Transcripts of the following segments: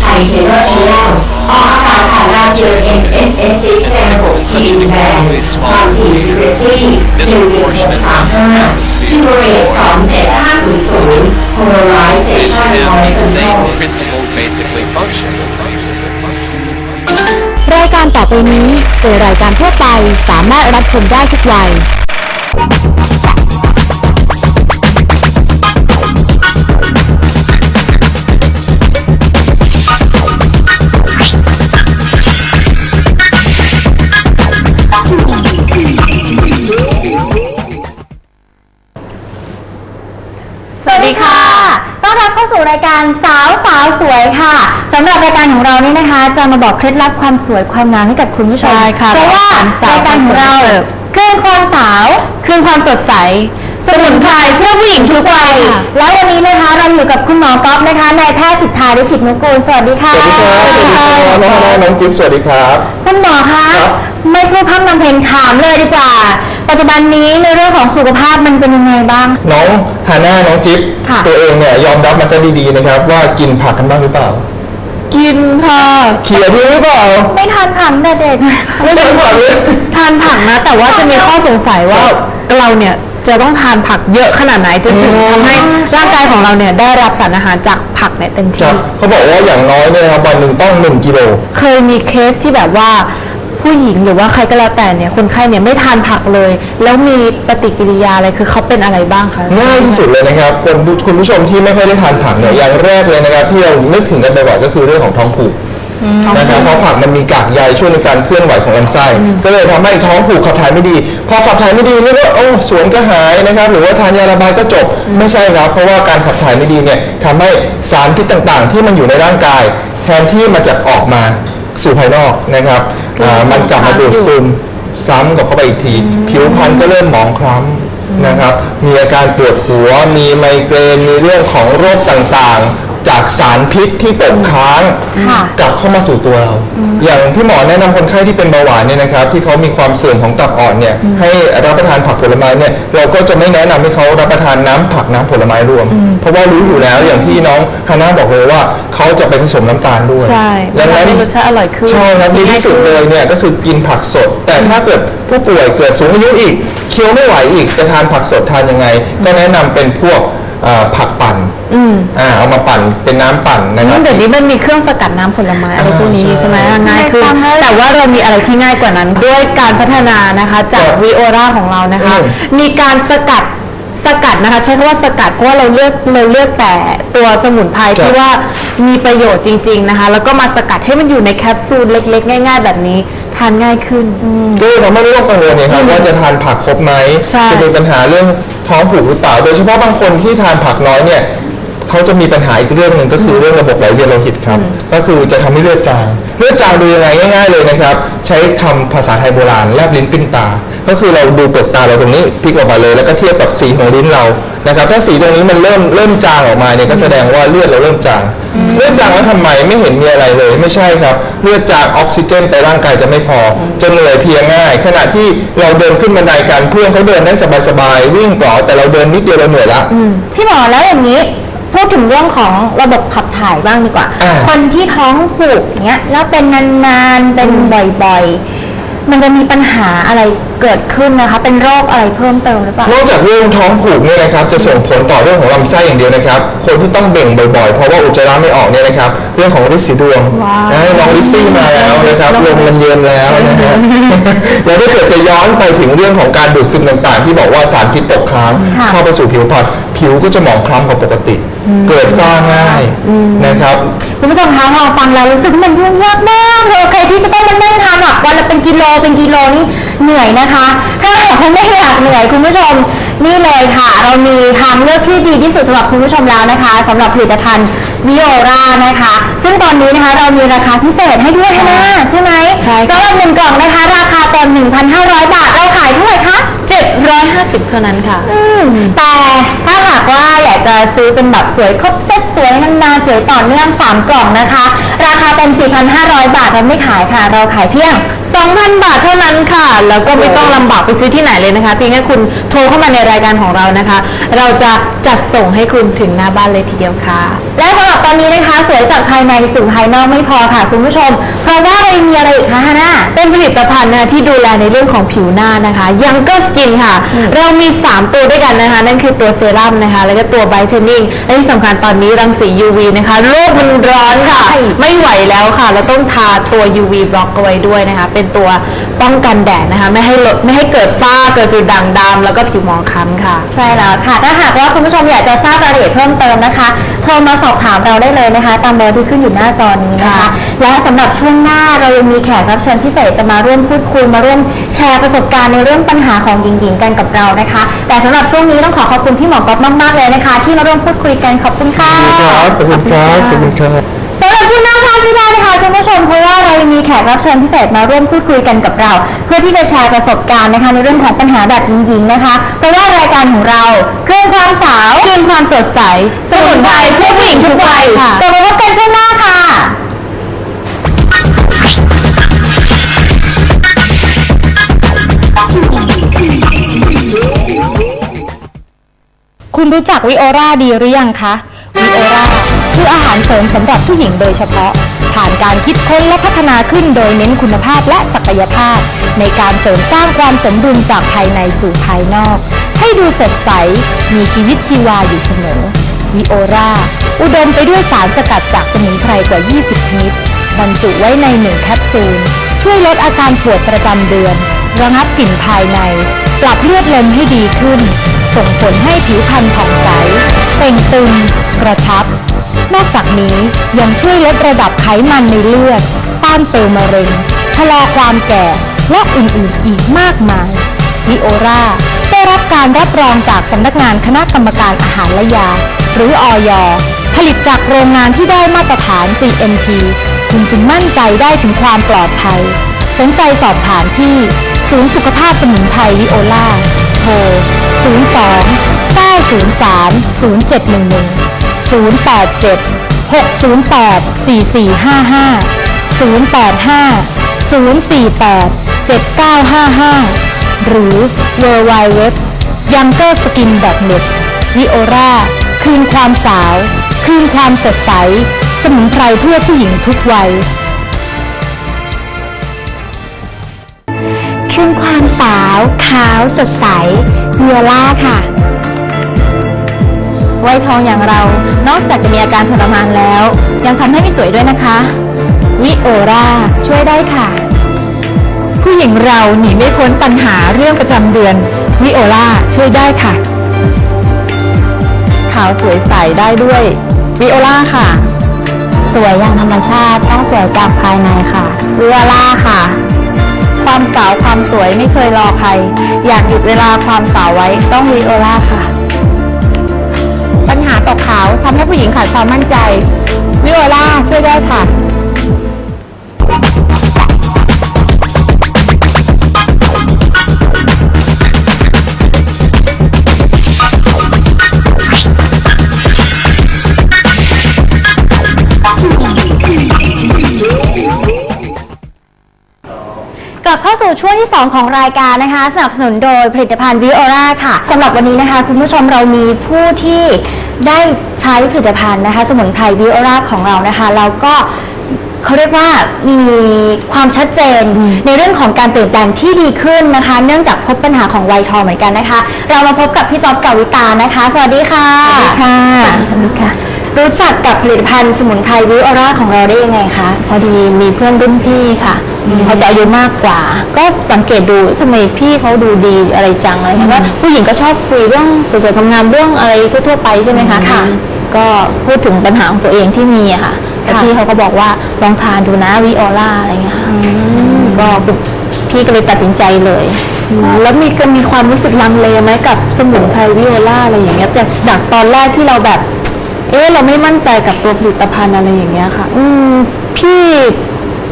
ไทยเทเลอร์ชแนลออกอากาศผ่านราเซียเอสซีแปดหกทีแบนความถี่ซีเรซี่หนึ่งหนึ่งหกสามห้าซิโบเรตสองเจ็ดห้าศูนย์ศูนย์โฮโลไลเซชั่นออริจินอลรายการต่อไปนี้เป็นรายการทั่วไปสามารถรับชมได้ทุกวัย การสาวสาวสวยค่ะสำหรับรายการของเรานี่นะคะ จะมาบอกเคล็ดลับความสวยความงามให้กับคุณผู้ชมใช่ค่ะเพราะว่าสาวรายการของเราเสิร์ฟเครื่องความสาวเครื่องความสดใส สมุนไพรเพื่อผู้หญิงทุกวัยค่ะ แล้ววันนี้นะคะเราอยู่กับคุณหมอก๊อฟนะคะนายแพทย์สิทธาลิขิตนุกูลสวัสดีค่ะ สวัสดีครับ สวัสดีครับ น้องฮานาน้องจิ๊บสวัสดีครับ คุณหมอคะ ครับ ไม่พูดพร่ำนำเพลงถามเลยดีกว่า ปัจจุบันนี้ในเรื่องของสุขภาพมันเป็นยังไงบ้าง น้องฮาน่าน้องจิ๊บค่ะ ตัวเองเนี่ยยอมรับมาซะดีๆนะครับ ว่ากินผักกันบ้างหรือเปล่า กินค่ะเขียทิ้งหรือเปล่า ไม่ทานผักแต่เด็ก ไม่ได้ผักเลย ทานผักนะ แต่ว่าจะมีข้อสงสัยว่าเราเนี่ย จะต้องทานผักเยอะขนาดไหนจนถึงทำให้ร่างกายของเราเนี่ยได้รับสารอาหารจากผักเนี่ยเต็มครัที่บเขาบอกว่าอย่างน้อยเนี่ยนะครับวันหนึ่งต้อง1กิโล เคยมีเคสที่แบบว่าผู้หญิงหรือว่าใครก็แล้วแต่เนี่ยคนไข้เนี่ยไม่ทานผักเลย แล้วมีปฏิกิริยาอะไรคือเขาเป็นอะไรบ้างคะ ง่ายที่สุดเลยนะครับคนผู้คุณผู้ชมที่ไม่ค่อยได้ทานผักเนี่ยอย่างแรกเลยนะครับที่เรานึกถึงกันบ่อยๆก็คือเรื่องของท้องผูก นะครับเพราะผักมันมีกากใยช่วยในการเคลื่อนไหวของลำไส้ ก็เลยทำให้ท้องผูกขับถ่ายไม่ดี พอขับถ่ายไม่ดีนี่ก็โอ้สวนก็หายนะครับ หรือว่าทานยาระบายก็จบไม่ใช่ครับ เพราะว่าการขับถ่ายไม่ดีเนี่ยทำให้สารพิษต่างๆ ที่มันอยู่ในร่างกาย แทนที่มันจะออกมาสู่ภายนอกนะครับอ่ามันกลับมาดูดซึมซ้ำกับเข้าไปอีกที ผิวพรรณก็เริ่มหมองคล้ำนะครับ มีอาการปวดหัว มีไมเกรน มีเรื่องของโรคต่างๆ จากสารพิษที่ตกค้างค่ะกลับเข้ามาสู่ตัวเรา อย่างที่หมอแนะนำคนไข้ที่เป็นเบาหวานเนี่ยนะครับ ที่เขามีความเสื่อมของตับอ่อนเนี่ยให้รับประทานผักผลไม้เนี่ยเราก็จะไม่แนะนำให้เขารับประทานน้ำผักน้ำผลไม้รวม เพราะว่ารู้อยู่แล้วอย่างที่น้องฮาน่าบอกเลยว่าเขาจะไปผสมน้ำตาลด้วยใช่ดังนั้นทำให้รสชาติอร่อยขึ้นใช่ครับดีที่สุดเลยเนี่ยก็คือกินผักสด แต่ถ้าเกิดผู้ป่วยเกิดสูงอายุอีกเคี้ยวไม่ไหวอีกจะทานผักสดทานยังไง ก็แนะนำเป็นพวกเอ่อผัก ปั่นอ่าเอามาปั่นเป็นน้ำปั่นนะครับเดี๋ยวนี้มันมีเครื่องสกัดน้ำผลไม้อะไรพวกนี้อ่าใช่ไหมใช่ง่ายขึ้นไม่ต้องเลยแต่ว่าเรามีอะไรที่ง่ายกว่านั้น ด้วยการพัฒนานะคะ จากครับวีโอราของเรานะคะอืมมีการสกัดสกัดนะคะ ใช้คำว่าสกัดเพราะว่าเราเลือกเราเลือกแต่ตัวสมุนไพรที่ว่ามีประโยชน์จริง ๆนะคะ แล้วก็มาสกัดให้มันอยู่ในแคปซูลเล็ก ๆ ง่าย ๆ แบบนี้ทานง่ายขึ้น ก็เลยทำให้ไม่ต้องกังวลเนี่ยครับว่าจะทานผักครบไหมใช่ จะมีปัญหาเรื่องท้องผูกหรือเปล่า โดยเฉพาะบางคนที่ทานผักน้อยเนี่ยเขาจะมีปัญหาอีกเรื่องหนึ่งก็คือเรื่องระบบไหลเวียนโลหิตครับ ก็คือจะทำให้เลือดจางเลือดจางดูยังไงง่าย ๆเลยนะครับ ใช้คำภาษาไทยโบราณแลบลิ้นปิ้นตา ก็คือเราดูเปลือกตาเราตรงนี้พลิกออกมาเลย แล้วก็เทียบกับสีของลิ้นเรานะครับ ถ้าสีตรงนี้มันเริ่มเริ่มจางออกมาเนี่ยก็แสดงว่าเลือดเราเริ่มจางเลือดจางแล้วทำไมไม่เห็นมีอะไรเลย ไม่ใช่ครับ เลือดจางออกซิเจนไปร่างกายจะไม่พอจะเหนื่อยเพลียง่าย ขณะที่เราเดินขึ้นบันไดกันเพื่อนเขาเดินได้สบายๆวิ่งเปล่อแต่เราเดินนิดเดียวเราเหนื่อยละ พี่หมอแล้วอย่างนี้ พูดถึงเรื่องของระบบขับถ่ายบ้างดีกว่า อ่า คนที่ท้องผูกเนี้ยแล้วเป็นนานๆเป็นบ่อยๆ มันจะมีปัญหาอะไรเกิดขึ้นนะคะ เป็นโรคอะไรเพิ่มเติมหรือเปล่านอกจากเรื่องท้องผูกเนี่ยนะครับจะส่งผลต่อเรื่องของลำไส้อย่างเดียวนะครับ คนที่ต้องเบ่งบ่อยๆ เพราะว่าอุจจาระไม่ออกเนี่ยนะครับ เรื่องของริดสีดวงว้าวนะน้องลิซซี่มาแล้วนะครับลมมันเย็นแล้วนะฮะแล้วถ้าเกิดจะย้อนไปถึงเรื่องของการดูดซึมต่างๆ ที่บอกว่าสารพิษตกค้างค่ะเข้าไปสู่ผิวพรรณผิวก็จะหมองคล้ำกว่าปกติ เกิดฝ้าง่ายนะครับ คุณผู้ชมคะพอฟังแล้วรู้สึกมันยุ่งยากมากเลยใครที่จะต้องมานั่งทานผักวันละเป็นกิโลเป็นกิโลนี่เหนื่อยนะคะ ถ้าหากคุณไม่อยากเหนื่อยคุณผู้ชมนี่เลยค่ะ เรามีทางเลือกที่ดีที่สุดสำหรับคุณผู้ชมแล้วนะคะสำหรับผลิตภัณฑ์ วิโอรานะคะ ซึ่งตอนนี้นะคะเรามีราคาพิเศษให้ด้วยนะใช่ไหมใช่ค่ะ สำหรับหนึ่งกล่องนะคะ ราคาเต็ม1,500 บาท เราขายเท่าไหร่คะ 750 เท่านั้นค่ะ อืมแต่ถ้าหากว่าอยากจะซื้อเป็นแบบสวยครบเซ็ตสวยนานๆสวยต่อเนื่อง 3 กล่องนะคะ ราคาเต็ม 4,500 บาทเราไม่ขายค่ะ เราขายเพียง 2,000 บาทเท่านั้นค่ะ แล้วก็ไม่ต้องลำบากไปซื้อที่ไหนเลยนะคะ เพียงแค่คุณโทรเข้ามาในรายการของเรานะคะ เราจะจัดส่งให้คุณถึงหน้าบ้านเลยทีเดียวค่ะ และสำหรับตอนนี้นะคะสวยจากภายในสู่ภายนอกไม่พอค่ะคุณผู้ชม เพราะว่าเรายังมีอะไรอีกคะฮาน่า เป็นผลิตภัณฑ์นะที่ดูแลในเรื่องของผิวหน้านะคะ Younger Skin ค่ะ เรามี 3 ตัวด้วยกันนะคะ นั่นคือตัวเซรั่มนะคะ แล้วก็ตัว Brightening และที่สำคัญตอนนี้รังสี UV นะคะโลกมันร้อนค่ะ ไม่ไหวแล้วค่ะ เราต้องทาตัว UV บล็อกเอาไว้ด้วยนะคะเป็นตัวป้องกันแดดนะคะ ไม่ให้ลดไม่ให้เกิดฝ้าเกิดจุดด่างดำแล้วก็ผิวหมองคล้ำค่ะ ใช่แล้วค่ะ ถ้าหากว่าคุณผู้ชมอยากจะทราบรายละเอียดเพิ่มเติมนะคะโทรมาสอบถามเราได้เลยนะคะ ตามเบอร์ที่ขึ้นอยู่หน้าจอนี้นะคะค่ะและสำหรับช่วงหน้าเรายังมีแขกรับเชิญพิเศษจะมาร่วมพูดคุยมาร่วมแชร์ประสบการณ์ในเรื่องปัญหาของหญิงๆกันกับเรานะคะ แต่สำหรับช่วงนี้ต้องขอขอบคุณพี่หมอก๊อฟมากๆเลยนะคะ ที่มาร่วมพูดคุยกันขอบคุณค่ะครับขอบคุณครับขอบคุณครับ สำหรับช่วงหน้าพลาดไม่ได้นะคะคุณผู้ชมเพราะว่าเรายังมีแขกรับเชิญพิเศษมาร่วมพูดคุยกันกับเรา เพื่อที่จะแชร์ประสบการณ์นะคะในเรื่องของปัญหาแบบหญิงๆนะคะเพราะว่ารายการของเราเคลื่อนความสาว คืนความสดใส สมุนไพรเพื่อผู้หญิงทุกวัยค่ะกลับมาพบกันช่วงหน้าค่ะ คุณรู้จักวิโอราดีหรือยังคะ วิโอรา คืออาหารเสริมสำหรับผู้หญิงโดยเฉพาะ ผ่านการคิดค้นและพัฒนาขึ้นโดยเน้นคุณภาพและศักยภาพ ในการเสริมสร้างความสมดุลจากภายในสู่ภายนอก ให้ดูสดใส มีชีวิตชีวาอยู่เสมอวิโอราอุดมไปด้วยสารสกัดจากสมุนไพรกว่า 20 ชนิด บรรจุไว้ในหนึ่งแคปซูล ช่วยลดอาการปวดประจำเดือน ระงับกลิ่นภายใน ปรับเลือดลมให้ดีขึ้น ส่งผลให้ผิวพรรณผ่องใสเต่งตึง กระชับ นอกจากนี้ยังช่วยลดระดับไขมันในเลือด ต้านเซลล์มะเร็ง ชะลอความแก่ และอื่นๆอีกมากมายวิโอราได้รับการรับรองจากสำนักงานคณะกรรมการอาหารและยา หรืออย ผลิตจากโรงงานที่ได้มาตรฐาน GMP คุณจึงมั่นใจได้ถึงความปลอดภัย สนใจสอบถามที่ ศูนย์สุขภาพสมุนไพรวิโอลาโทร 02 903 0711 087 608 4455 085 048 7955 หรือ w w w y o u n g e r s k i n n e t วิโอราคืนความสาว คืนความสดใส สมุนไพรเพื่อผู้หญิงทุกวัย คืนความสาว ขาวสดใสวิโอล่าค่ะ วัยทองอย่างเรา นอกจากจะมีอาการทรมานแล้ว ยังทำให้ไม่สวยด้วยนะคะ วิโอราช่วยได้ค่ะ ผู้หญิงเราหนีไม่พ้นปัญหาเรื่องประจำเดือน วิโอลาช่วยได้ค่ะขาวสวยใสได้ด้วย วิโอลาค่ะ สวยอย่างธรรมชาติต้องสวยจากภายในค่ะวิโอลาค่ะ ความสาวความสวยไม่เคยรอใคร อยากหยุดเวลาความสาวไว้ต้องวิโอลาค่ะ ตกขาวทำให้ผู้หญิงขาดความมั่นใจ วิโอลาช่วยได้ค่ะกลับเข้าสู่ช่วงที่ 2 ของรายการนะคะ สนับสนุนโดยผลิตภัณฑ์วิโอราค่ะสำหรับวันนี้นะคะ คุณผู้ชมเรามีผู้ที่ ได้ใช้ผลิตภัณฑ์นะคะ สมุนไพรวิโอราของเรานะคะแล้วก็เขาเรียกว่ามีความชัดเจนในเรื่องของการเปลี่ยนแปลงที่ดีขึ้นนะคะ เนื่องจากพบปัญหาของวัยทองเหมือนกันนะคะ เรามาพบกับพี่จ๊อบกาวิตานะคะ สวัสดีค่ะ สวัสดีค่ะสวัสดีค่ะ รู้จักกับผลิตภัณฑ์สมุนไพรวิโอราของเราได้ยังไงคะ พอดีมีเพื่อนรุ่นพี่ค่ะเขาจะอายุมากกว่า ก็สังเกตดูทำไมพี่เขาดูดีอะไรจังอะไรเงี้ยว่าผู้หญิงก็ชอบคุยเรื่องเกี่ยวกับทำงานเรื่องอะไรทั่วๆไปใช่ไหมคะค่ะก็พูดถึงปัญหาของตัวเองที่มีอะค่ะแต่พี่เขาก็บอกว่าลองทานดูนะวิโอลาอะไรเงี้ยค่ะก็พี่ก็เลยตัดสินใจเลยแล้วมีก็มีความรู้สึกลังเลไหมกับสมุนไพรวิโอลาอะไรอย่างเงี้ยจากจากตอนแรกที่เราแบบ เอ๊ะเราไม่มั่นใจกับตัวผลิตภัณฑ์อะไรอย่างเงี้ยค่ะ อืมพี่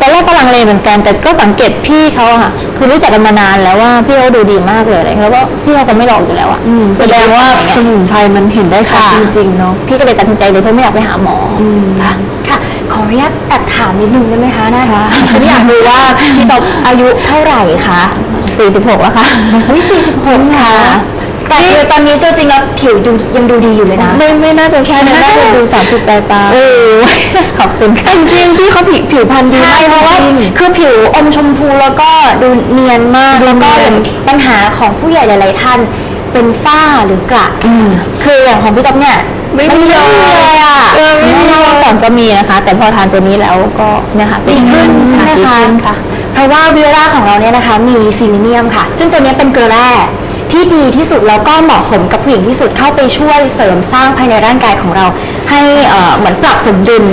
ตอนแรกก็ลังเลเหมือนกัน แต่ก็สังเกตพี่เขาอะค่ะ คือรู้จักกันมานานแล้วว่าพี่เขาดูดีมากเลยอะไรเงี้ยแล้วก็พี่เขาก็ไม่หลอกอยู่แล้วอะแสดงว่าสมุนไพรมันเห็นได้ชัดค่ะจริงๆเนาะพี่ก็เลยตัดสินใจเลยเพราะไม่อยากไปหาหมออค่ะค่ะขอออนุญาตแอบถามนิดนึงได้ไหมคะนะคะฉันอยากรู้ว่าพี่จบอายุเท่าไหร่คะ46แล้วค่ะอุ้ย46ค่ะ แต่คือตอนนี้ตัวจริงแล้วผิวดูยังดูดีอยู่เลยนะ ไม่ไม่น่าจะใช่นะน่าจะดูสามสิบปลายปลายขอบคุณค่ะจริงๆพี่เขาผิวผิวพรรณดีใช่มากเพราะว่าจงคือผิวอมชมพูแล้วก็ดูเนียนมากแล้วก็อย่างปัญหาของผู้ใหญ่หลาย ๆ ท่านเป็นฝ้าหรือกระคืออย่างของพี่จ๊อบเนี่ยไม่มีเลยอะเออไม่มีเมื่อก่อนก็มีนะคะ แต่พอทานตัวนี้แล้วก็เนี่ยค่ะดีขึ้นใช่ไหมดีคะขึ้นค่ะเพราะว่าวิโอล่าของเราเนี่ยนะคะมีซิลิเนียมค่ะ ซึ่งตัวนี้เป็นเกลือแร่ ที่ดีที่สุดแล้วก็เหมาะสมกับผู้หญิงที่สุดเข้าไปช่วยเสริมสร้างภายในร่างกายของเรา ให้เอ่อเหมือนปรับสมดุล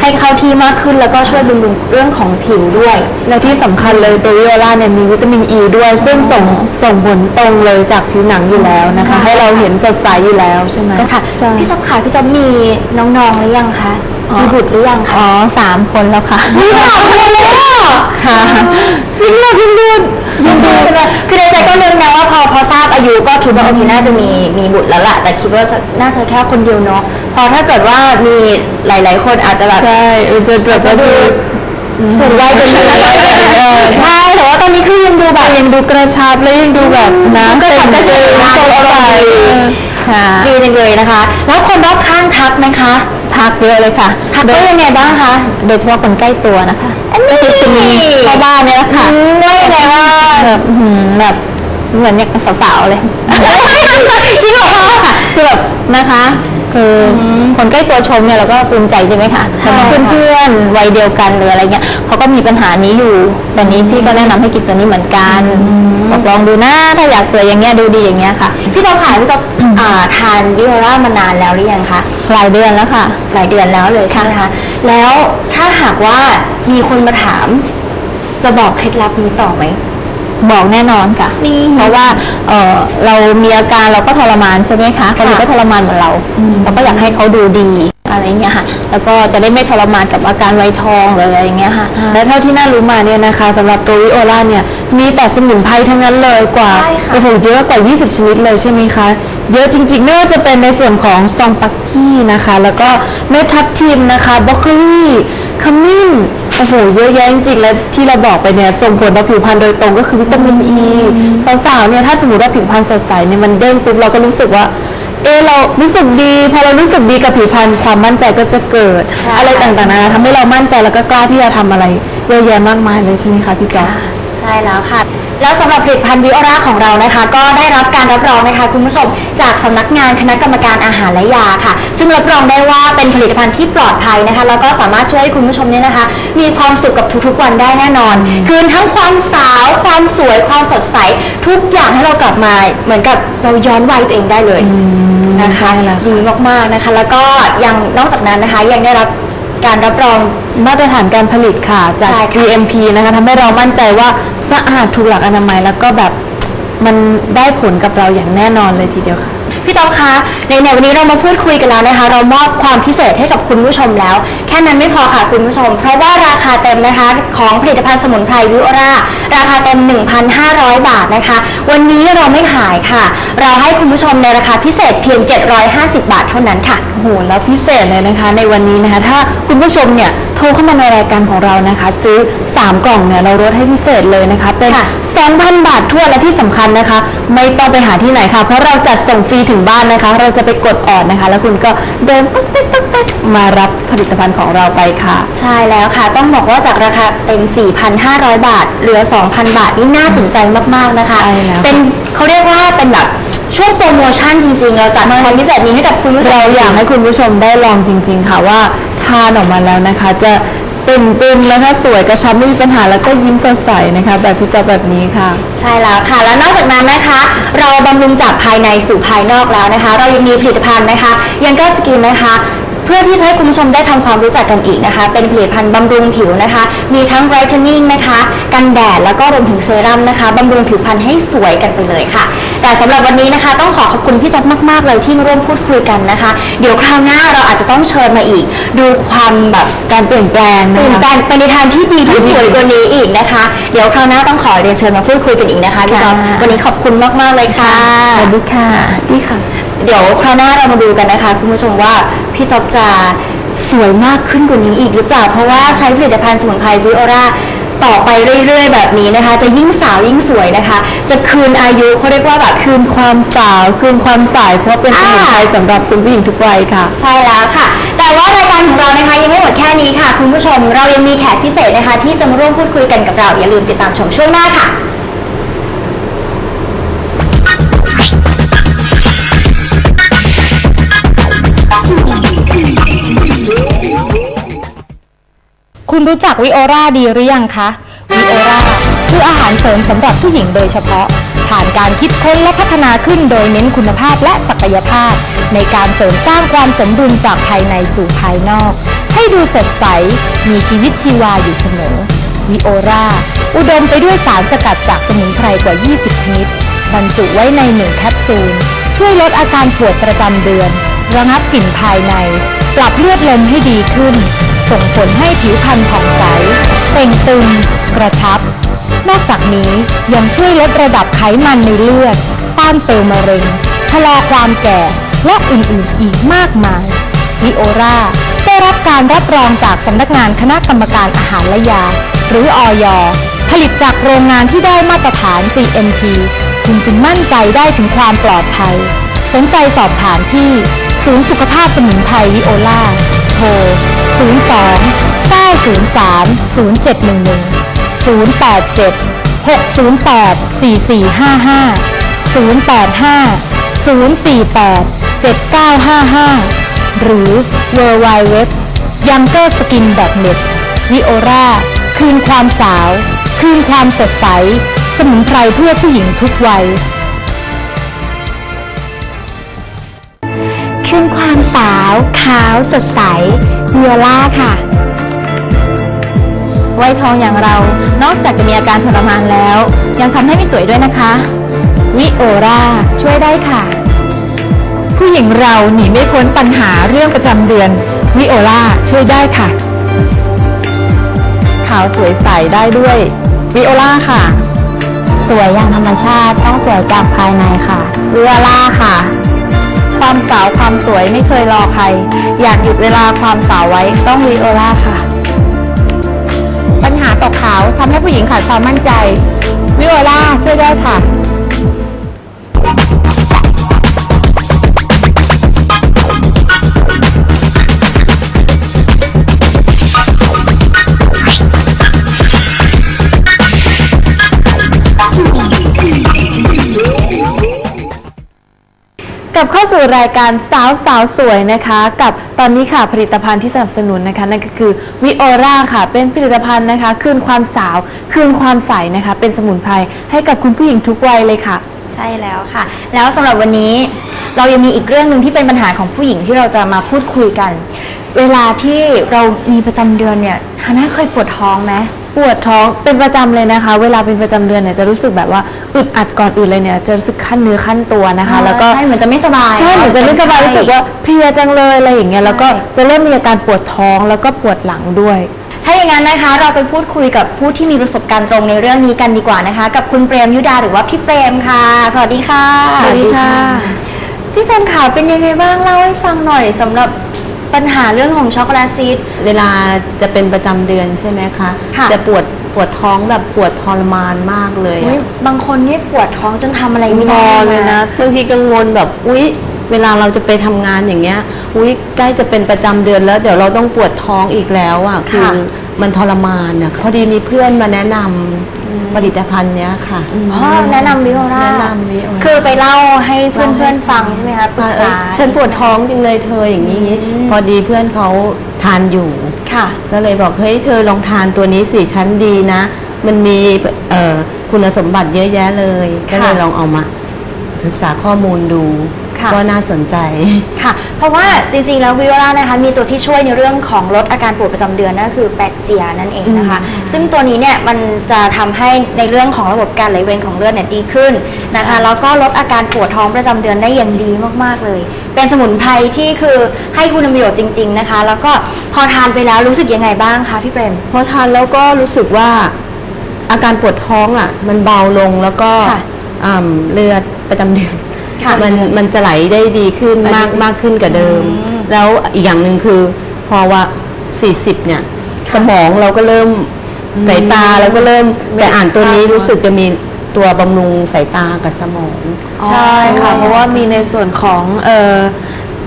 ให้เข้าที่มากขึ้นแล้วก็ช่วยบำรุงเรื่องของผิวด้วย และที่สำคัญเลยตัววิโอลาเนี่ยมีวิตามินอ e ีด้วย ซึ่งส่งส่งผลตรงเลยจากผิวหนังอยู่แล้วนะคะ ให้เราเห็นสดใสอยู่แล้วใช่ไหมค่ะใช่พี่จ๊อบค่ะพี่จ๊อบมีน้องๆหรือยังคะอ๋อมีบุตรหรือยังคะอ๋อสามคนแล้วค่ะมีสามคนเลยเหรอค่ะยิ่งเลือด ยิ่งเลือดยิ่งเลือดคือในใจก็นึกนะว่าพอพอทราบอายุก็คิดว่าโอเคน่าจะมีมีบุตรแล้วล่ะ แต่คิดว่าน่าจะแค่คนเดียวเนาะพอถ้าเกิดว่ามีหลาย ๆ คนอาจจะแบบใช่เออจะแบบจะดูสูงวัยเกินไปใช่แต่ว่าตอนนี้คือยังดูแบบยังดูกระชับและยังดูแบบน้ำกระเต็ฉับมกระเฉงสดใส ค่ะ ดีจังเลยนะคะ แล้วคนรอบข้างทักนะคะ ทักเยอะเลยค่ะทักว่ายังไงบ้างคะโดยเฉพาะคนใกล้ตัวนะคะอันนี้พ่อบ้านเนี่ยแหละค่ะว่ายังไงว่าแบบอื้อหือแบบเหมือนอย่างสาวๆเลย จริงเหรอคะค่ะคือแบบนะคะ คืออคนใกล้ตัวชมเนี่ยเราก็ภูมิใจใช่ไหมคะใช่แล้วก็เพื่อนๆวัยเดียวกันหรืออะไรเงี้ยเขาก็มีปัญหานี้อยู่ ตอนนี้พี่ก็แนะนำให้กินตัวนี้เหมือนกันบอกลองดูนะถ้าอยากสวยอย่างเงี้ยดูดีอย่างเงี้ยค่ะ พี่จ๊อบค่ะพี่จ๊อบอ่าทานวิโอล่ามานานแล้วหรือยังคะหลายเดือนแล้วค่ะ หลายเดือนแล้วเลยใช่ไหมคะแล้วถ้าหากว่ามีคนมาถาม จะบอกเคล็ดลับนี้ต่อไหม บอกแน่นอนค่ะ นี่ เพราะว่าเออเรามีอาการเราก็ทรมานใช่ไหมคะคนอื่นก็ทรมานเหมือนเราเราก็อยากให้เขาดูดีอะไรเงี้ยค่ะ แล้วก็จะได้ไม่ทรมานกับอาการไวทองหรืออะไรเงี้ยค่ะ และเท่าที่น่ารู้มาเนี่ยนะคะสำหรับตัววิโอลาเนี่ยมีแต่สมุนไพรทั้งนั้นเลยกว่าใช่ค่ะ โอ้โหเยอะกว่า 20 ชนิดเลยใช่ไหมคะ เยอะจริงๆไม่ว่าจะเป็นในส่วนของซองปักกี้นะคะ แล้วก็เม็ดทับทิมนะคะบล็อกโคลีขมิ้น โอ้โหเยอะแยะจริงๆและที่เราบอกไปเนี่ยส่งผลต่อผิวพรรณโดยตรงก็คือวิตามินอ e. ีสาวๆเนี่ยถ้าสมมติว่าผิวพรรณสดใสเนี่ยมันเด้งปุ๊บเราก็รู้สึกว่า เออเรารู้สึกดี พอเรารู้สึกดีกับผิวพรรณความมั่นใจก็จะเกิดใช่อะไรต่างๆนานาทำให้เรามั่นใจแล้วก็กล้าที่จะทำอะไรเยอะแยะมากมายเลยใช่ไหมคะพี่จอยใช่แล้วค่ะ แล้วสำหรับผลิตภัณฑ์วิโอราของเรานะคะ ก็ได้รับการรับรองนะคะคุณผู้ชม จากสำนักงานคณะกรรมการอาหารและยาค่ะ ซึ่งรับรองได้ว่าเป็นผลิตภัณฑ์ที่ปลอดภัยนะคะ แล้วก็สามารถช่วยให้คุณผู้ชมเนี่ยนะคะ มีความสุขกับทุกๆวันได้แน่นอน คืนทั้งความสาว ความสวย ความสดใส ทุกอย่างให้เรากลับมาเหมือนกับเราย้อนวัยตัวเองได้เลยนะคะใช่แล้วค่ะดีมากๆนะคะ แล้วก็ยังนอกจากนั้นนะคะยังได้รับ การรับรองมาตรฐานการผลิตค่ะจาก ใช่ค่ะ GMP นะคะทำให้เรามั่นใจว่าสะอาดถูกหลักอนามัยแล้วก็แบบมันได้ผลกับเราอย่างแน่นอนเลยทีเดียวค่ะ พี่จ๊อบคะในในวันนี้เรามาพูดคุยกันแล้วนะคะ เรามอบความพิเศษให้กับคุณผู้ชมแล้ว แค่นั้นไม่พอค่ะคุณผู้ชม เพราะว่าราคาเต็มนะคะของผลิตภัณฑ์สมุนไพรวิโอราราคาเต็ม 1,500 บาทนะคะ วันนี้เราไม่ขายค่ะ เราให้คุณผู้ชมในราคาพิเศษเพียง 750 บาทเท่านั้นค่ะ โอ้โหแล้วพิเศษเลยนะคะ ในวันนี้นะคะ ถ้าคุณผู้ชมเนี่ยโทรเข้ามาในรายการของเรานะคะ ซื้อ 3 กล่องเนี่ยเราลดให้พิเศษเลยนะคะ เป็นค่ะ 2,000 บาททั่วนและที่สำคัญนะคะ ไม่ต้องไปหาที่ไหนค่ะ เพราะเราจัดส่งฟรีถึงบ้านนะคะ เราจะไปกดออดนะคะ แล้วคุณก็เดินต๊กเต๊กต๊กเต๊กมารับผลิตภัณฑ์ของเราไปค่ะ ใช่แล้วค่ะ ต้องบอกว่าจากราคาเต็ม 4,500 บาท เหลือ 2,000 บาทนี่น่าสนใจมากๆนะคะ ใช่แล้ว เป็นเขาเรียกว่าเป็นแบบช่วงโปรโมชั่นจริงๆ เราจัดความพิเศษนี้ให้กับคุณผู้ชม เราอยากให้คุณผู้ชมได้ลองจริง ๆ ค่ะว่าทานออกมาแล้วนะคะ จะเต็มเต็มแล้วก็สวยกระชับไม่มีปัญหาแล้วก็ยิ้มสดใสนะคะ แบบพี่จอแบบนี้ค่ะ ใช่แล้วค่ะ และนอกจากนั้นนะคะ เราบำรุงจากภายในสู่ภายนอกแล้วนะคะ เรายังมีผลิตภัณฑ์นะคะยังก็สกินนะคะ เพื่อที่จะให้คุณผู้ชมได้ทำความรู้จักกันอีกนะคะ เป็นผลิตภัณฑ์บำรุงผิวนะคะ มีทั้ง brightening นะคะ กันแดดแล้วก็รวมถึงเซรั่มนะคะบำรุงผิวพรรณให้สวยกันไปเลยค่ะ แต่สำหรับวันนี้นะคะ ต้องขอขอบคุณพี่จ๊อบมาก ๆ เลยที่มาร่วมพูดคุยกันนะคะ เดี๋ยวคราวหน้าเราอาจจะต้องเชิญมาอีก ดูความแบบการเปลี่ยนแปลงเปนะลี่ยนคะแปลงไปในทางที่ดีที่สวยกว่านี้อีกนะคะ เดี๋ยวคราวหน้าต้องขอเรียนเชิญมาพูดคุยกันอีกนะคะพี่จ๊อบค่ะ วันนี้ขอบคุณมาก ๆ เลยค่ะ สวัสดีค่ะดีค่ะ เดี๋ยวคราวหน้าเรามาดูกันนะคะคุณผู้ชมว่าพี่จ๊อบจะสวยมากขึ้นกว่านี้อีกหรือเปล่า เพราะว่าใช้ผลิตภัณฑ์สมุนไพรวิโอรา ต่อไปเรื่อย ๆ แบบนี้นะคะ จะยิ่งสาวยิ่งสวยนะคะ จะคืนอายุเขาเรียกว่าแบบคืนความสาว คืนความสายเพราะเป็นสมุนไพรสำหรับคุณผู้หญิงทุกวัยค่ะ ใช่แล้วค่ะ แต่ว่ารายการของเรานะคะยังไม่หมดแค่นี้ค่ะ คุณผู้ชมเรายังมีแขกพิเศษนะคะ ที่จะมาร่วมพูดคุยกันกับเราอย่าลืมติดตามชมช่วงหน้าค่ะ คุณรู้จักวิโอราดีหรือยังคะ วิโอราคืออาหารเสริมสำหรับผู้หญิงโดยเฉพาะ ผ่านการคิดค้นและพัฒนาขึ้นโดยเน้นคุณภาพและศักยภาพ ในการเสริมสร้างความสมดุลจากภายในสู่ภายนอก ให้ดูสดใส มีชีวิตชีวาอยู่เสมอ วิโอราอุดมไปด้วยสารสกัดจากสมุนไพรกว่า 20 ชนิด บรรจุไว้ในหนึ่งแคปซูล ช่วยลดอาการปวดประจำเดือน ระงับกลิ่นภายใน ปรับเลือดลมให้ดีขึ้น ส่งผลให้ผิวพรรณผ่องใสเต่งตึง กระชับ นอกจากนี้ยังช่วยลดระดับไขมันในเลือด ต้านเซลล์มะเร็ง ชะลอความแก่ และอื่นๆอีกมากมายวิโอราได้รับการรับรองจากสำนักงานคณะกรรมการอาหารและยา หรืออย ผลิตจากโรงงานที่ได้มาตรฐาน GMP คุณจึงมั่นใจได้ถึงความปลอดภัย สนใจสอบถามที่ศูนย์สุขภาพสมุนไพรวิโอลาโทร 02 903 0711 087 608 4455 085 048 7955 หรือ w w w y o u n g e r s k i n n e t วิโอราคืนความสาว คืนความสดใส สมุนไพรเพื่อผู้หญิงทุกวัย คืนความสาว ขาวสดใส วิโอล่าค่ะวัยทองอย่างเรา นอกจากจะมีอาการทรมานแล้ว ยังทำให้ไม่สวยด้วยนะคะ วิโอราช่วยได้ค่ะ ผู้หญิงเราหนีไม่พ้นปัญหาเรื่องประจำเดือน วิโอลาช่วยได้ค่ะ ขาวสวยใสได้ด้วย วิโอลาค่ะ สวยอย่างธรรมชาติต้องสวยจากภายในค่ะวิโอราค่ะ ความสาวความสวยไม่เคยรอใคร อยากหยุดเวลาความสาวไว้ต้องวีโอลาค่ะ ปัญหาตกขาวทำให้ผู้หญิงขาดความมั่นใจ สู่รายการสาวสาวสวยนะคะ กับตอนนี้ค่ะผลิตภัณฑ์ที่สนับสนุนนะคะนั่นก็คือวิโอราค่ะ เป็นผลิตภัณฑ์นะคะคืนความสาวคืนความใสนะคะ เป็นสมุนไพรให้กับคุณผู้หญิงทุกวัยเลยค่ะ ใช่แล้วค่ะ แล้วสำหรับวันนี้เรายังมีอีกเรื่องหนึ่งที่เป็นปัญหาของผู้หญิงที่เราจะมาพูดคุยกัน เวลาที่เรามีประจำเดือนเนี่ยฮาน่าเคยปวดท้องไหม ปวดท้องเป็นประจำเลยนะคะ เวลาเป็นประจำเดือนเนี่ยจะรู้สึกแบบว่าอึดอัดก่อนอื่นเลยเนี่ยจะรู้สึกขั้นเนื้อขั้นตัวนะคะ แล้วก็ใช่เหมือนจะไม่สบายใช่เหมือนจะไม่สบายรู้สึกว่าเพลียจังเลยอะไรอย่างเงี้ยแล้วก็ใช่จะเริ่มมีอาการปวดท้องแล้วก็ปวดหลังด้วยถ้าอย่างนั้นนะคะ เราไปพูดคุยกับผู้ที่มีประสบการณ์ตรงในเรื่องนี้กันดีกว่านะคะ กับคุณเปรมยุดาหรือว่าพี่เปรมค่ะ สวัสดีค่ะ สวัสดีค่ะ พี่เปรมข่าวเป็นยังไงบ้างเล่าให้ฟังหน่อยสำหรับ ปัญหาเรื่องของช็อกโกแลตซีด เวลาจะเป็นประจำเดือนใช่ไหมคะ ค่ะ จะปวดปวดท้องแบบปวดทรมานมากเลยอุ๊ยอะบางคนนี่ปวดท้องจนทำอะไรไม่พได้อเลยนะบางทีกังวลแบบอุ๊ย เวลาเราจะไปทำงานอย่างเงี้ยอุ๊ยใกล้จะเป็นประจำเดือนแล้ว เดี๋ยวเราต้องปวดท้องอีกแล้วอะคือมันทรมานอะพอดีมีเพื่อนมาแนะนำผลิตภัณฑ์เนี้ยค่ะอ๋อแนะนำวิโอราแนะนำวิโอราคือไปเล่าให้เพื่อนๆฟังใช่ไหมคะปรึกษาเอ้ยฉันปวดท้องจริงเลยเธออย่างนี้ พอดีเพื่อนเขาทานอยู่ค่ะ ก็เลยบอกเฮ้ยเธอลองทานตัวนี้สิชั้นดีนะ มันมีเอ่อคุณสมบัติเยอะแยะเลย ก็เลยลองเอามาศึกษาข้อมูลดู ค่ะ ก็น่าสนใจ ค่ะ เพราะว่าจริงๆ แล้ววิโอลานะคะมีตัวที่ช่วยในเรื่องของลดอาการปวดประจำเดือนนั่นก็คือแปดเจียนั่นเองนะคะซึ่งตัวนี้เนี่ยมันจะทำให้ในเรื่องของระบบการไหลเวียนของเลือดเนี่ยดีขึ้นนะคะ แล้วก็ลดอาการปวดท้องประจำเดือนได้อย่างดีมากๆเลย เป็นสมุนไพรที่คือให้คุณประโยชน์จริง ๆนะคะ แล้วก็พอทานไปแล้วรู้สึกยังไงบ้างคะพี่เปรม พอทานแล้วก็รู้สึกว่าอาการปวดท้องอะ มันเบาลงแล้วก็ค่ะ อ่ำเลือดประจำเดือน ค่ะมันมันจะไหลได้ดีขึ้นมากมากขึ้นกว่าเดิม แล้วอีกอย่างหนึ่งคือพอว่า 40 เนี่ย สมองเราก็เริ่มสายตาเราก็เริ่มแต่อ่านตัวนี้รู้สึกจะมีตัวบำรุงสายตากับสมอง ใช่ค่ะ เพราะว่ามีในส่วนของเอ่อ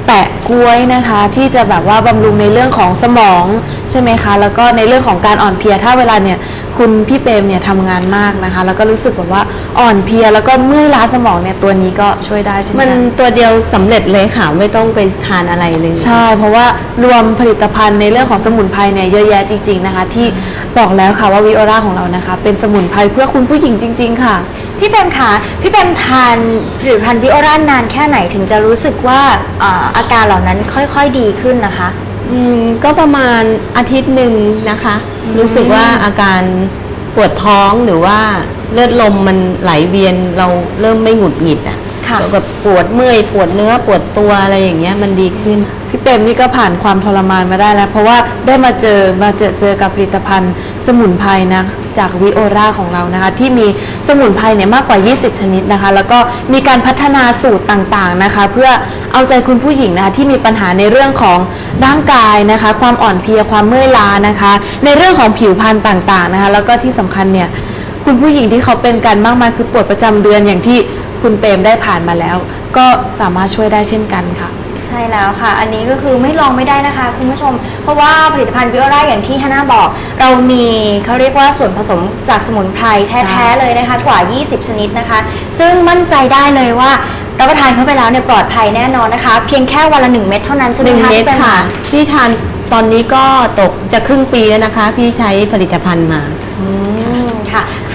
แปะกล้วยนะคะ ที่จะแบบว่าบำรุงในเรื่องของสมองใช่ไหมคะ แล้วก็ในเรื่องของการอ่อนเพลียถ้าเวลาเนี่ยคุณพี่เปรมเนี่ยทำงานมากนะคะ แล้วก็รู้สึกแบบว่าอ่อนเพลียแล้วก็เมื่อยล้าสมองเนี่ยตัวนี้ก็ช่วยได้ใช่ไหมมันคะตัวเดียวสำเร็จเลยค่ะ ไม่ต้องไปทานอะไรเลย ใช่ เพราะว่ารวมผลิตภัณฑ์ในเรื่องของสมุนไพรเนี่ยเยอะแยะจริง ๆนะคะ ที่บอกแล้วค่ะว่าวิโอราของเรานะคะ เป็นสมุนไพรเพื่อคุณผู้หญิงจริง ๆ ค่ะ พี่เปมคะพี่เปมทานผลิตภัณฑ์วิโอรานานแค่ไหนถึงจะรู้สึกว่าอ่าอาการเหล่านั้นค่อยๆดีขึ้นนะคะ อืมก็ประมาณอาทิตย์หนึ่งนะคะ รู้สึกว่าอาการปวดท้องหรือว่าเลือดลมมันไหลเวียนเราเริ่มไม่หงุดหงิดอะ ค่ะ แบบปวดเมื่อยปวดเนื้อปวดตัวอะไรอย่างเงี้ยมันดีขึ้น พี่เปรมนี่ก็ผ่านความทรมานมาได้แล้ว เพราะว่าได้มาเจอมาเจอเจอกับผลิตภัณฑ์สมุนไพรนะจากวิโอราของเรานะคะ ที่มีสมุนไพรเนี่ยมากกว่า 20 ชนิดนะคะ แล้วก็มีการพัฒนาสูตรต่างๆนะคะ เพื่อเอาใจคุณผู้หญิงนะคะที่มีปัญหาในเรื่องของร่างกายนะคะ ความอ่อนเพลียความเมื่อยล้านะคะ ในเรื่องของผิวพรรณต่างๆนะคะ แล้วก็ที่สำคัญเนี่ยคุณผู้หญิงที่เขาเป็นกันมากมายคือปวดประจำเดือนอย่างที่ คุณเปรมได้ผ่านมาแล้ว ก็สามารถช่วยได้เช่นกันค่ะ ใช่แล้วค่ะ อันนี้ก็คือไม่ลองไม่ได้นะคะคุณผู้ชม เพราะว่าผลิตภัณฑ์วิโอราอย่างที่ฮาน่าบอก เรามีเขาเรียกว่าส่วนผสมจากสมุนไพรแท้ๆเลยนะคะ กว่า 20 ชนิดนะคะ ซึ่งมั่นใจได้เลยว่ารับประทานเข้าไปแล้วเนี่ยปลอดภัยแน่นอนนะคะ เพียงแค่วันละ1เม็ดเท่านั้นใช่ไหหมนึ่งคะเม็ดพี่แปมค่ะ พี่ทานตอนนี้ก็ตกจะครึ่งปีแล้วนะคะ พี่ใช้ผลิตภัณฑ์มาอืมค่ะ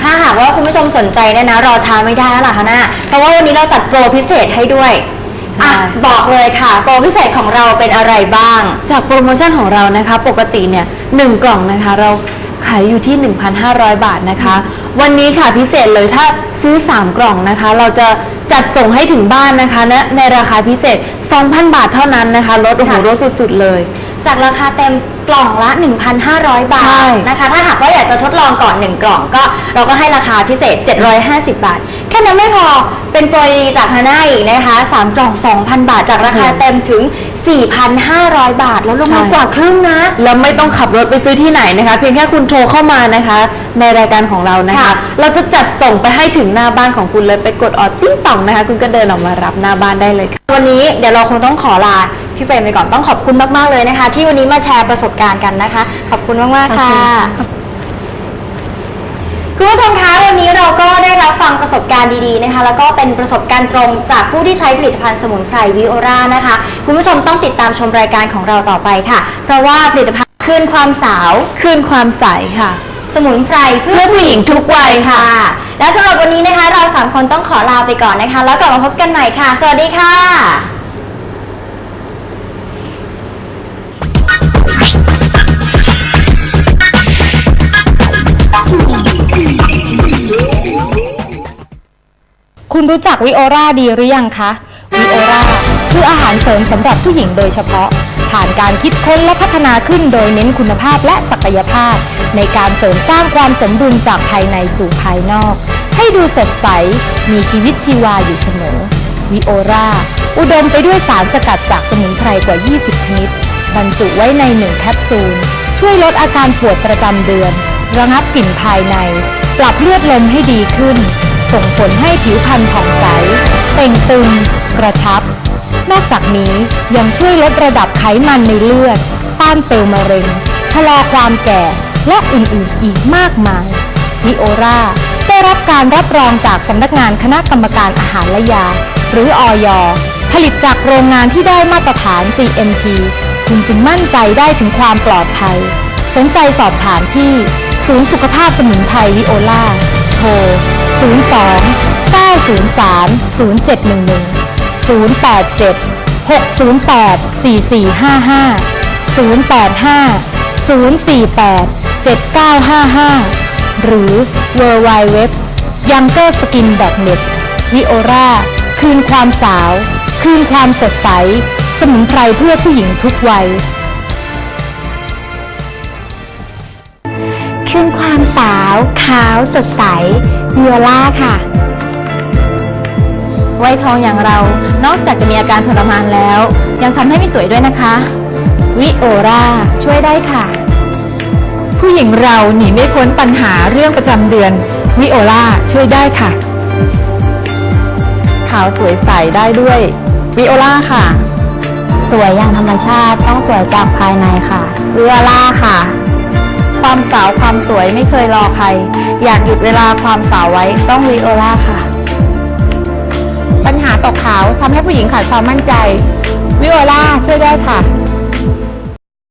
ถ้าหากว่าคุณผู้ชมสนใจเนี่ยนะรอช้าไม่ได้แล้วล่ะฮาน่าเพราะว่าวันนี้เราจัดโปรพิเศษให้ด้วยอะบอกเลยค่ะ โปรพิเศษของเราเป็นอะไรบ้าง จากโปรโมชั่นของเรานะคะ ปกติเนี่ยหนึ่งกล่องนะคะ เราขายอยู่ที่ 1,500 บาทนะคะ วันนี้ค่ะพิเศษเลยถ้าซื้อ 3 กล่องนะคะ เราจะจัดส่งให้ถึงบ้านนะคะณในราคาพิเศษ 2,000 บาทเท่านั้นนะคะ ลดโอ้โหค่ะ ลดสุดๆเลย จากราคาเต็มกล่องละ 1,500 บาใช่ ทนะคะ ถ้าหากว่าอยากจะทดลองก่อน 1 กล่องก็ เราก็ให้ราคาพิเศษ 750 บาท แค่นั้นไม่พอเป็นโปรดีจากฮาน่าอีกนะคะ3กล่อง 2,000 บาทจากราคาเต็มถึง 4,500 บาท แล้วลงมากว่าครึ่งนะ แล้วไม่ต้องขับรถไปซื้อที่ไหนนะคะ เพียงแค่คุณโทรเข้ามานะคะ ในรายการของเรานะคะ ค่ะ เราจะจัดส่งไปให้ถึงหน้าบ้านของคุณเลยไปกดออดติ้งต่องนะคะ คุณก็เดินออกมารับหน้าบ้านได้เลยค่ะ วันนี้เดี๋ยวเราคงต้องขอลา พี่เปรมไปก่อนต้องขอบคุณมาก ๆ เลยนะคะ ที่วันนี้มาแชร์ประสบการณ์กันนะคะ ขอบคุณมาก ๆ ค่ะคุณผู้ชมคะวันนี้เราก็ได้รับฟังประสบการณ์ดีๆนะคะ แล้วก็เป็นประสบการณ์ตรงจากผู้ที่ใช้ผลิตภัณฑ์สมุนไพรวิโอรานะคะ คุณผู้ชมต้องติดตามชมรายการของเราต่อไปค่ะ เพราะว่าผลิตภัณฑ์คืนความสาว คืนความใสค่ะ สมุนไพรเพื่อผู้หญิงทุกวัยค่ะ และสำหรับวันนี้นะคะ เราสามคนต้องขอลาไปก่อนนะคะ แล้วกลับมาพบกันใหม่ค่ะ สวัสดีค่ะ คุณรู้จักวิโอราดีหรือยังคะ วิโอราคืออาหารเสริมสำหรับผู้หญิงโดยเฉพาะ ผ่านการคิดค้นและพัฒนาขึ้นโดยเน้นคุณภาพและศักยภาพ ในการเสริมสร้างความสมดุลจากภายในสู่ภายนอก ให้ดูสดใส มีชีวิตชีวาอยู่เสมอ วิโอราอุดมไปด้วยสารสกัดจากสมุนไพรกว่า 20 ชนิด บรรจุไว้ในหนึ่งแคปซูล ช่วยลดอาการปวดประจำเดือน ระงับกลิ่นภายใน ปรับเลือดลมให้ดีขึ้น ส่งผลให้ผิวพรรณผ่องใสเต่งตึง กระชับ นอกจากนี้ยังช่วยลดระดับไขมันในเลือด ต้านเซลล์มะเร็ง ชะลอความแก่ และอื่นๆอีกมากมายวิโอราได้รับการรับรองจากสำนักงานคณะกรรมการอาหารและยา หรืออยผลิตจากโรงงานที่ได้มาตรฐาน GMP คุณจึงมั่นใจได้ถึงความปลอดภัย สนใจสอบถามที่ศูนย์สุขภาพสมุนไพรวิโอลาโทร 02 903 0711 087 608 4455 085 048 7955 หรือ w w w y o u n g e r s k i n n e t วิโอราคืนความสาว คืนความสดใส สมุนไพรเพื่อผู้หญิงทุกวัย คืนความสาว ขาวสดใสวิโอล่าค่ะไวทองอย่างเรา นอกจากจะมีอาการทรมานแล้ว ยังทำให้ไม่สวยด้วยนะคะ วิโอราช่วยได้ค่ะ ผู้หญิงเราหนีไม่พ้นปัญหาเรื่องประจำเดือน วิโอลาช่วยได้ค่ะ ขาวสวยใสได้ด้วย วิโอลาค่ะ สวยอย่างธรรมชาติต้องสวยจากภายในค่ะวิโอล่าค่ะ ความสาวความสวยไม่เคยรอใคร อยากหยุดเวลาความสาวไว้ต้องวิโอลาค่ะ ปัญหาตกขาวทำให้ผู้หญิงขาดความมั่นใจวิโอลาช่วยได้ค่ะ